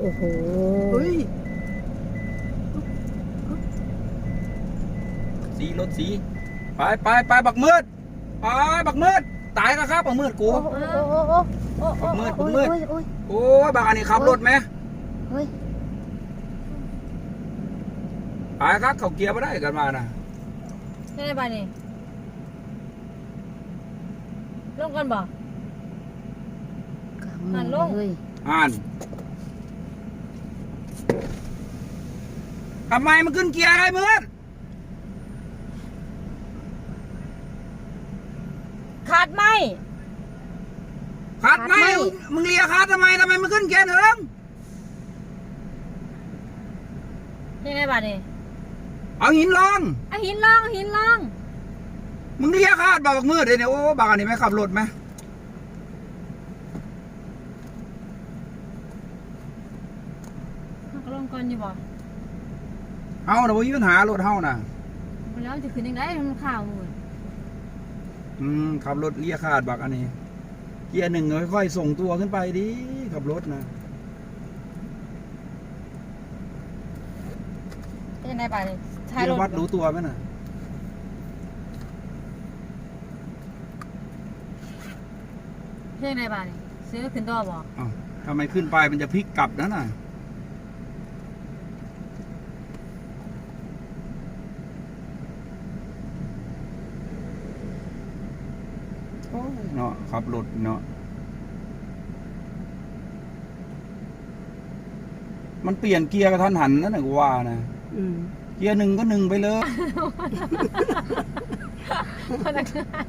โอ้โหเฮ้ยสีรถสี ไปไปไปบักมืดไปบักมืดตายแล้วครับบักมืดกู โอ้โหโอ้โหโอ้โหมืดโอ้ยมืด โอ้ยโอ้ยโอ้ยบักอันนี้ขับรถไหมเฮ้ยไปครับเขาเกียร์ไม่ได้กันมานะใช่ไหมบ้านนี่ลงกันบ่ กลางอะลงเฮ้ยอ่าน ทำไมมันขึ้นเกียร์อะไรมืดขาดไหมขัดไหมมึงเลียขัดทำไมทำไมมันขึ้นเกียร์หนึ่งใช่ไหมบ้านนี่เอาหินลองอะหินลองหินลอง มึงเลียขาดบักมืดเลยเนี่ยโอ้บักอันนี้ไม่ขับรถไหมมันก็ลงก่อนอยู่บ่ เอาเดี๋ยวมีปัญหารถเฮานะบ่แล้วจะขึ้นยังไงมันข่าวมืออืมขับรถเลียขาดบักอันนี้ เกียร์หนึ่งค่อยๆส่งตัวขึ้นไปดิขับรถนะใช่ไหมบ้านนี่ท้ายพี่รนถวัดรู้ตัวไหมน่ะใช่ไหมบ้านนี่ซื้อขึ้นตัวบ่อ้าวทำไมขึ้นไปมันจะพลิกกลับนะน่ะ โอ้ย เนาะขับรถเนาะมันเปลี่ยนเกียร์กระทันหันนั่นแหละกูว่านะอืมเกียร์หนึ่งก็หนึ่งไปเลยพนักงาน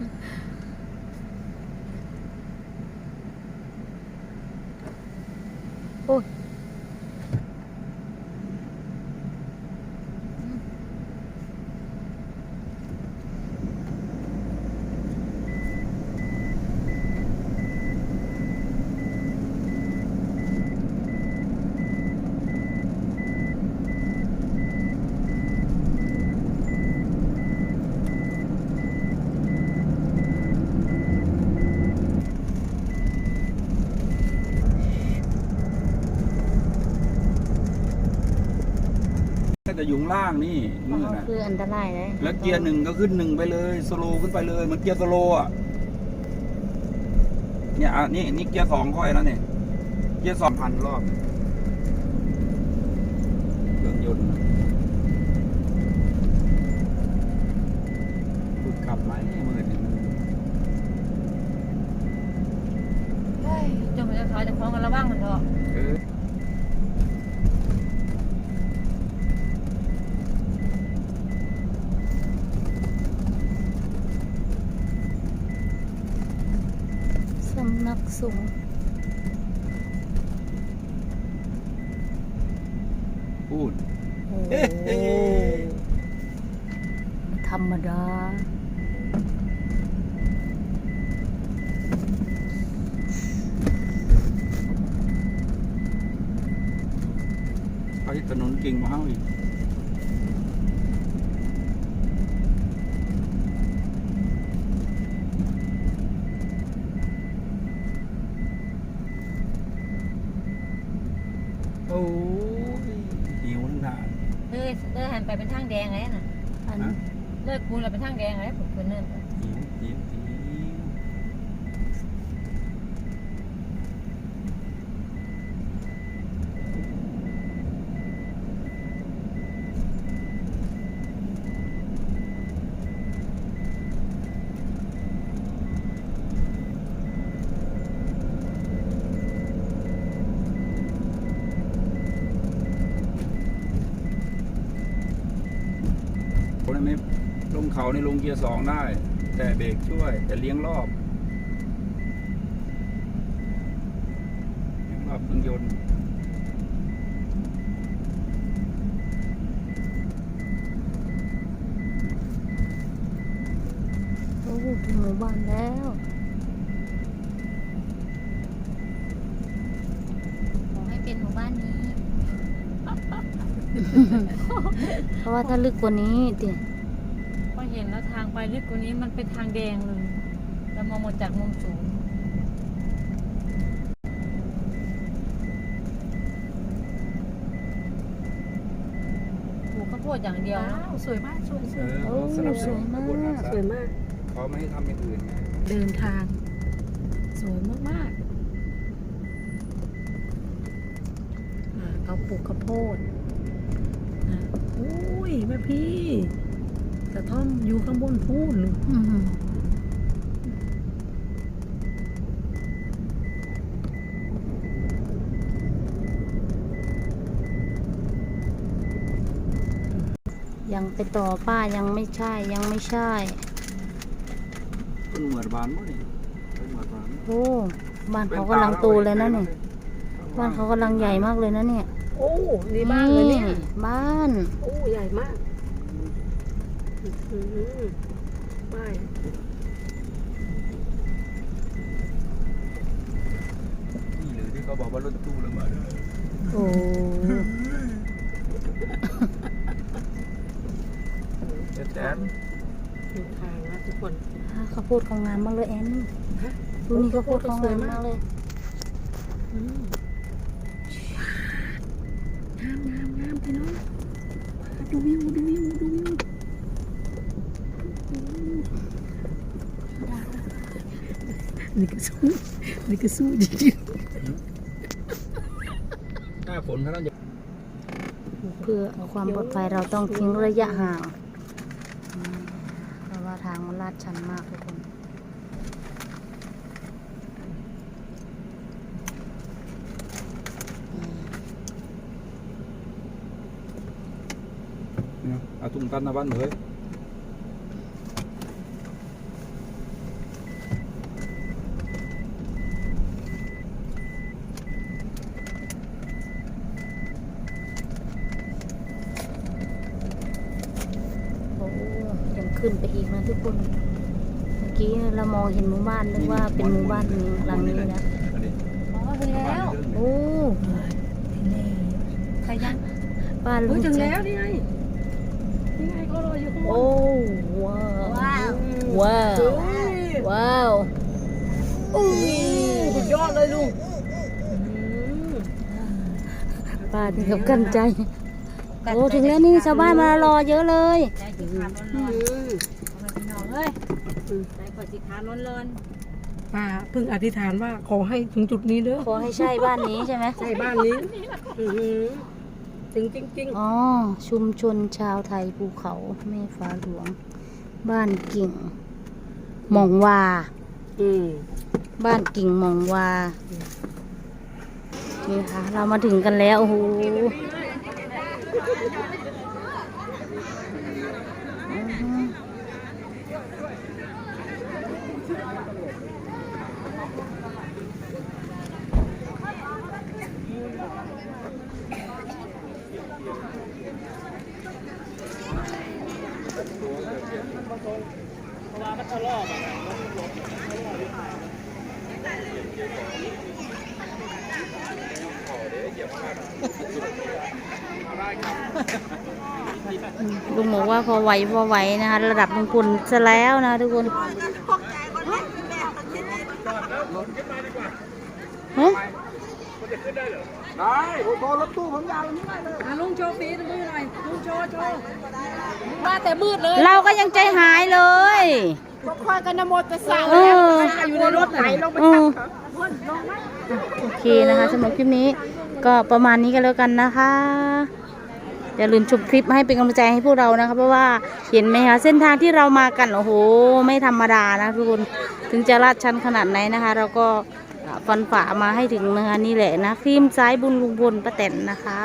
ล่างนี่มืดมันนะคืออันตรายเลยแล้วเกียร์หนึ่งก็ขึ้นหนึ่งไปเลยสโลว์ขึ้นไปเลยเหมันเกียร์สโลว์อะเนี่ยอะนี่นี่เกียร์สองค่อยแล้วเนี่ยเกียร์สองพันรอบเครื่องยนต์น่ะหลุดขับไหมมืดเนี่ยมันเฮ้ยเจามันจะถอยจะคล้องกันระว่างมันเถอะ เออ สำนักสงฆ์พูดโอ้เฮ้เฮ้ไม่ธรรมดา ไปถนนเก่งมาเอาอีก โอ้ยหิวทั้งทางเฮ้ยเลิกหันไปเป็นทางแดงไงน่ะอันฮะเลิกกูเราเป็นทางแดงไงผมคนนั่นหิวหิวหิว คนไม่ลงเขาในลงเกียร์สองได้ แต่เบรกช่วย แต่เลี้ยงรอบเลี้ยงรอบเครื่องยนต์โอ้ถึงหมู่บ้านแล้ว เพราะว่าถ้าลึกกว่านี้ดิพอเห็นแล้วทางไปลึกกว่านี้มันเป็นทางแดงเลยแล้วมองมาจากมุมสูงปลูกข้าวโพดอย่างเดียวสวยมากสวยสวยสวนการสวยมาก เขาไม่ให้ทำอย่างอื่นเดินทาง สวยมากมากเขาปลูกข้าวโพด อุ้ยแม่พี่กระท่อมอยู่ข้างบนพูนลูกอืมยังไปต่อป้ายังไม่ใช่ยังไม่ใช่เป็นเหมือนบ้านมั้งนี่เป็นเหมือนบ้านโอ้บ้านเขากำลังโตเลยนะเนี่ยบ้านเขากำลังใหญ่มากเลยนะเนี่ย โอ้นี่บ้านเลยเนี่ยบ้า นโอ้ใหญ่มากอื้อหือป้ายนี่หรือที่เขาบอกว่ารถตู้ระเบิดโอ้เจ็ดแสนดูทางนะทุกคนข้าวโพดของงามมากเลยแอนฮะดูนี่ข้าวโพดของงามมากเลยอืมงามงามงามพี่น้อง ดูวิวดูวิวดูวิวนี่ก็สู้นี่ก็สู้จริงหน้าฝนเขาต้นเพื่อความปลอดภัยเราต้องทิ้งระยะห่าง เพราะว่าทางมันลาดชันมากทุกคนอืม เนี่ยเอาตุ้งตันนะบ้านเลยโอ้ยังขึ้นไปอีกนะทุกคน เมื่อกี้เรามองเห็นหมู่บ้านนึกว่าเป็นหมู่บ้านนี้หลังนี้นะ อันนี้อ๋อถึงแล้วโอ้ ใครยังบ้านๆลุเฮ้ยงถึงจัแล้วนนี่ไงนี่ไง เขารออยู่ข้างบนโอ้ว้าวว้าวเฮ้ยว้าวอู้สุดยอดเลยลุงป้าถึงกับกันใจโอ้ถึงแล้วนี่ชาวบ้านมารอเยอะเลยใจสิขาดร้อนๆเอาไปพี่น้องเอ้ยใจขอสิขาดร้อนป้าเพิ่งอธิษฐานว่าขอให้ถึงจุดนี้เด้อขอให้ใช่บ้านนี้ใช่ไหมใช่บ้านนี้อื้อหือ ถึงจริงอ๋อ ชุมชนชาวไทยภูเขาแม่ฟ้าหลวง บ้านกิ่งหมองวาๆอืมบ้านกิ่งหมองวา นี่ค่ะ เรามาถึงกันแล้ว โอ้โห ลุงบอกว่าพอไหวพอไหวนะคะระดับลุงพลซะแล้วนะทุกคนฮะได้โอ้โหรถตู้ผมยาวนี่ได้เลยอะลุงโชว์ปีนมือหน่อยลุงโชว์โชว์มาแต่มืดเลย เราก็ยังใจหายเลยค่อยกันนโมตสสะเอออยู่ในรถไหนลงไปเออ โอเคนะคะสำหรับคลิปนี้ก็ประมาณนี้กันแล้วกันนะคะอย่าลืมชมคลิปให้เป็นกำลังใจให้พวกเรานะคะเพราะว่าเห็นไหมคะเส้นทางที่เรามากันโอ้โหไม่ธรรมดานะทุกคนถึงจะลาดชันขนาดไหนนะคะ เราก็ฟันฝ่ามาให้ถึงนะคะนี่แหละนะครีมซ้ายบุญลุงพลป้าแตนนะคะ